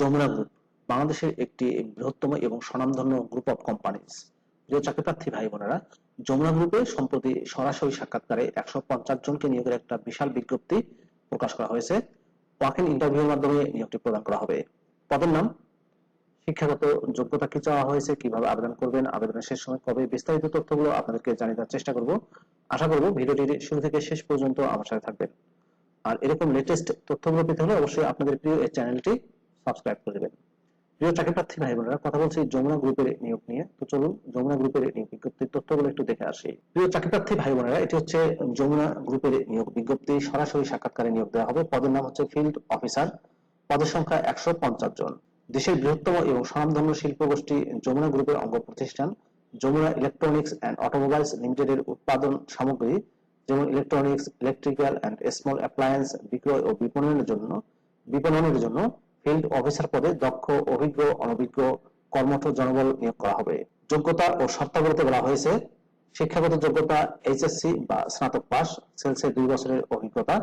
Jamuna group বাংলাদেশের একটি বৃহত্তম এবং স্বনামধন্য গ্রুপ অফ কোম্পানিজ প্রিয় চাকরিপ্রার্থী ভাই বোনেরা, যমুনা গ্রুপে সম্প্রতি সরাসরি সাক্ষাৎকারে একশো পঞ্চাশ জনকে নিয়োগের একটা বিশাল বিজ্ঞপ্তি প্রকাশ করা হয়েছে। ওয়াক ইন ইন্টারভিউর মাধ্যমে নিয়োগটি প্রদান করা হবে। পদের নাম, শিক্ষাগত যোগ্যতা কি চাওয়া হয়েছে, কীভাবে আবেদন করবেন, আবেদনের শেষ সময় কবে বিস্তারিত তথ্যগুলো আপনাদেরকে জানিয়ে দেওয়ার চেষ্টা করব। আশা করব ভিডিওটির শুরু থেকে শেষ পর্যন্ত আমার সাথে থাকবেন। আর এরকম লেটেস্ট তথ্যগুলো পেতে হলে অবশ্যই আপনাদের প্রিয় এই চ্যানেলটি সাবস্ক্রাইব করে দেবেন। প্রিয় চাকরি প্রার্থী ভাই বোনেরা কথা বলছি যমুনা গ্রুপের নিয়োগ নিয়ে। তো চলুন যমুনা গ্রুপের নিয়োগ বিজ্ঞপ্তির তথ্যগুলো একটু দেখে আসি। প্রিয় চাকরি প্রার্থী ভাই বোনেরা এটি হচ্ছে যমুনা গ্রুপের নিয়োগ বিজ্ঞপ্তি। সরাসরি সাক্ষাৎকারে নিয়োগ দেওয়া হবে। পদের নাম হচ্ছে ফিল্ড অফিসার পদের সংখ্যা একশো পঞ্চাশ জন। দেশের বৃহত্তম এবং স্বনামধন্য শিল্প গোষ্ঠী যমুনা গ্রুপের অঙ্গ প্রতিষ্ঠান। যমুনা ইলেকট্রনিক্স অ্যান্ড অটোমোবাইলস লিমিটেডের উৎপাদন সামগ্রী, যেমন electronics electrical and small appliance বিক্রয় ও বিপণনের জন্য বিপণনের জন্য ফিল্ড অফিসার পদে দক্ষ, অভিজ্ঞ, অনভিজ্ঞ কর্মঠ জনবল নিয়োগ করা হবে। যোগ্যতা ও শর্তাবলীতে বলা হয়েছে, শিক্ষাগত যোগ্যতা, এইচএসসি বা স্নাতক পাস, সেলসে দুই বছরের অভিজ্ঞতা।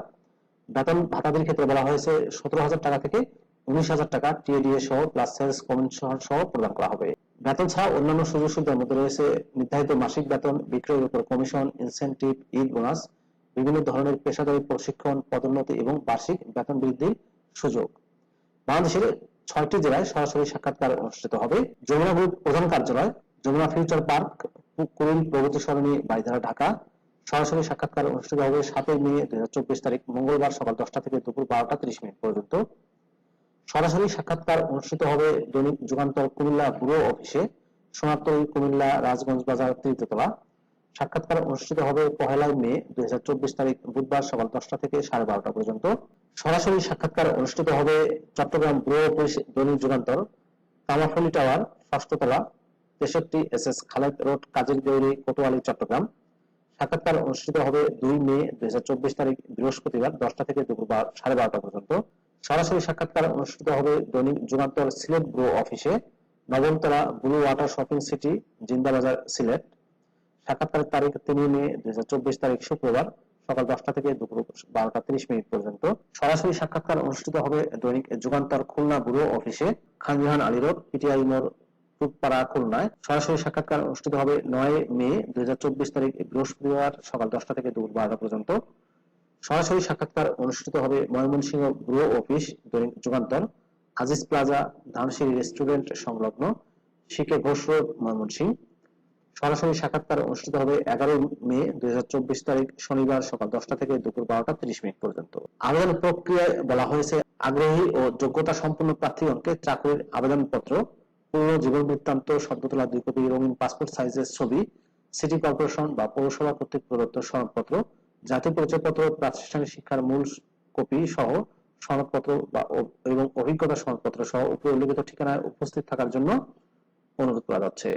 বেতন ভাতাদির ক্ষেত্রে বলা হয়েছে, সতেরো হাজার টাকা থেকে উনিশ হাজার টাকা টিএডিএ সহ প্লাস সেলস কমিশন সহ প্রদান করা হবে। বেতন ছাড়া অন্যান্য সুযোগ সুবিধার মধ্যে রয়েছে নির্ধারিত মাসিক বেতন, বিক্রয়ের উপর কমিশন ইনসেন্টিভ ঈদ বোনাস বিভিন্ন ধরনের পেশাদারী প্রশিক্ষণ, পদোন্নতি এবং বার্ষিক বেতন বৃদ্ধির সুযোগ। বাংলাদেশের ছয়টি জেলায় সরাসরি সাক্ষাৎকার অনুষ্ঠিত হবে। যমুনা গ্রুপ প্রধান কার্যালয়, যমুনা ফিউচার পার্ক কুড়িল প্রগতি সরণি বাড়িধারা ঢাকা। সরাসরি সাক্ষাৎকার অনুষ্ঠিত হবে সাতই মে দুই তারিখ মঙ্গলবার সকাল দশটা থেকে দুপুর বারোটা ত্রিশ মিনিট পর্যন্ত। সরাসরি সাক্ষাৎকার অনুষ্ঠিত হবে দৈনিক যুগান্তর কুমিল্লা ব্যুরো অফিসে। সোনারতলী, কুমিল্লা, রাজগঞ্জ বাজার তৃতীয়তলা সাক্ষাৎকার অনুষ্ঠিত হবে পহেলা মে দুই হাজার চব্বিশ তারিখ বুধবার সকাল দশটা থেকে সাড়ে বারোটা পর্যন্ত। সরাসরি সাক্ষাৎকার অনুষ্ঠিত হবে চট্টগ্রাম ব্যুরো অফিস দৈনিক যুগান্তর কামাফলি টাওয়ার ষষ্ঠতলা তেষট্টি এস এস খালেদ রোড, কাজের দেউরি কোতোয়ালি, চট্টগ্রাম। সাক্ষাৎকার অনুষ্ঠিত হবে দুই মে দুই হাজার চব্বিশ তারিখ বৃহস্পতিবার দশটা থেকে দুপুর সাড়ে বারোটা পর্যন্ত। সরাসরি সাক্ষাৎকার অনুষ্ঠিত হবে দৈনিক যুগান্তর সিলেট ব্যুরো অফিসে Nabamtala Blue Water Shopping City Zindabazar Sylhet. সাক্ষাৎকারের তারিখ তিন মে দুই হাজার চব্বিশ তারিখ শুক্রবার সকাল দশটা থেকে দুপুর বারোটা তিরিশ মিনিট পর্যন্ত সরাসরি সাক্ষাৎকার অনুষ্ঠিত হবে দৈনিক যুগান্তর খুলনা ব্যুরো অফিসে খানজাহান আলী রোড, পিটিআই মোড় টুকপাড়া খুলনায়। সরাসরি সাক্ষাৎকার অনুষ্ঠিত হবে নয় মে দুই তারিখ বৃহস্পতিবার সকাল দশটা থেকে দুপুর বারোটা পর্যন্ত। সরাসরি সাক্ষাৎকার অনুষ্ঠিত হবে ময়মনসিংহ ব্যুরো অফিস দৈনিক যুগান্তর, আজিজ প্লাজা, ধানসিঁড়ি রেস্টুরেন্ট সংলগ্ন শিকে ঘোষ রোড, ময়মনসিংহ। সরাসরি সাক্ষাৎকার অনুষ্ঠিত হবে এগারো মে দুই তারিখ শনিবার সকাল দশটা থেকে দুপুর বারোটা তিরিশ মিনিট পর্যন্ত। আবেদন প্রক্রিয়ায় বলা হয়েছে, আগ্রহী ও যোগ্যতা সম্পন্ন প্রার্থীগণকে চাকরির আবেদনপত্র, পূর্ণ জীবন বৃত্তান্ত সদ্য তোলা দুই কপি রঙিন পাসপোর্ট সাইজের ছবি, সিটি কর্পোরেশন বা পৌরসভা কর্তৃক প্রদত্ত সনদপত্র জাতীয় পরিচয়পত্র, প্রাতিষ্ঠানিক শিক্ষার মূল কপি সহ সনদপত্র বা এবং অভিজ্ঞতা সনদপত্র সহ উপরে উল্লেখিত ঠিকানায় উপস্থিত থাকার জন্য অনুরোধ করা যাচ্ছে।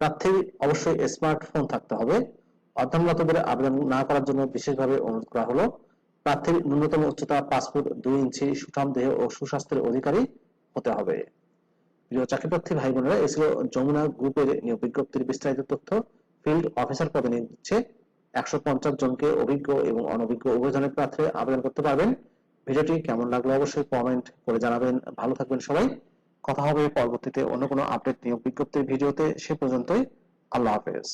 প্রার্থীর অবশ্যই স্মার্টফোন থাকতে হবে। অধ্যয়নরতদের আবেদন না করার জন্য বিশেষভাবে অনুরোধ করা হলো। প্রার্থীর ন্যূনতম উচ্চতা পাসপোর্ট দুই ইঞ্চি, সুঠাম দেহ ও সুস্বাস্থ্যের অধিকারী হতে হবে। প্রিয় চাকরিপ্রার্থী ভাই বোনেরা এই ছিল যমুনা গ্রুপের নিয়োগ বিজ্ঞপ্তির বিস্তারিত তথ্য। ফিল্ড অফিসার পদে নিয়োগ দিচ্ছে একশো পঞ্চাশ জনকে অভিজ্ঞ এবং অনভিজ্ঞ উভয় ধরনের প্রার্থী আবেদন করতে পারবেন। ভিডিওটি কেমন লাগল অবশ্যই কমেন্ট করে জানাবেন। ভালো থাকবেন সবাই। কথা হবে পরবর্তীতে অন্য কোনো আপডেট নিয়োগ বিজ্ঞপ্তির ভিডিওতে সে পর্যন্তই আল্লাহ হাফেজ।